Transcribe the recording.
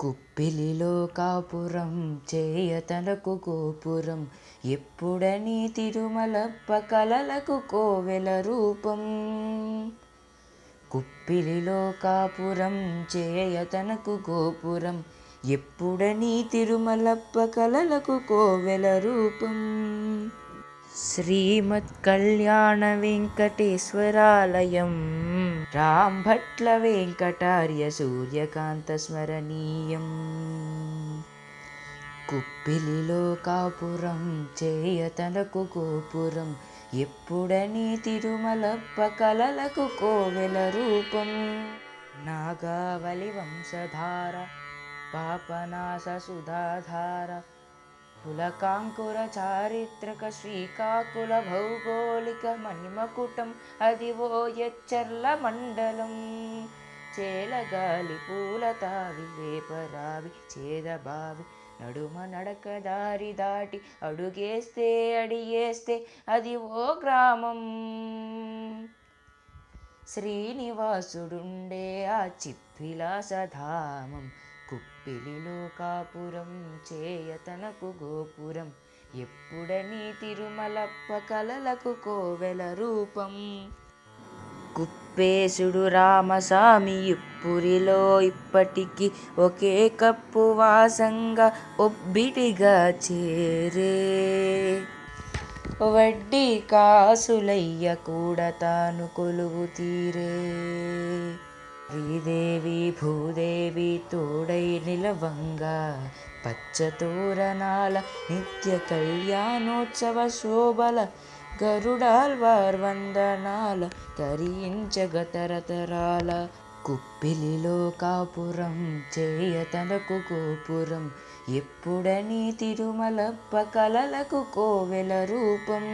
కుప్పిలిలో కాపురం చేయతనకు గోపురం. ఎప్పుడని తిరుమలప్ప కలలకు కోవెల రూపం. కుప్పిలిలో కాపురం చేయతనకు గోపురం. ఎప్పుడని తిరుమలప్ప కలలకు కోవెల రూపం. శ్రీమత్ కళ్యాణ వెంకటేశ్వరాలయం రాంభట్ల వెంకటార్య సూర్యకాంత స్మరణీయం కుప్పిలిలో కాపురం చేయతనకు గోపురం ఎప్పుడని తిరుమలప్ప కలలకు కోవెల రూపం. నాగావళి వంశధార పాపనాశ సుధాధార కులకాంకుర చారిత్రక శ్రీకాకుళ భౌగోళిక మణిమకుటం అదివో ఎచ్చర్ల మండలం. చేలగాలి పూల తావి వేపరావి చేదబావి నడుమ నడక దారి దాటి అడుగేస్తే అడిగేస్తే అది ఓ గ్రామం. శ్రీనివాసుడుండే ఆ చిప్పిలాసధామం కుప్పిలిలో కాపురం చేయతనకు గోపురం. ఎప్పుడని తిరుమలప్ప కలలకు కోవెల రూపం. కుప్పేశుడు రామస్వామి ఇప్పురిలో ఇప్పటికి ఒకే కప్పు వాసంగా ఒబ్బిటిగా చేరే. వడ్డీ కాసులయ్య కూడా తాను కొలువు తీరే. శ్రీదేవి భూదేవి తోడై నిలవంగా పచ్చతోరణాల నిత్య కళ్యాణోత్సవ శోభల గరుడాల్వార్ వందనాల తరించగ తరతరాల కుప్పిలిలో కాపురం చేయతనకు గోపురం ఎప్పుడని తిరుమలప్ప కలలకు కోవెల రూపం.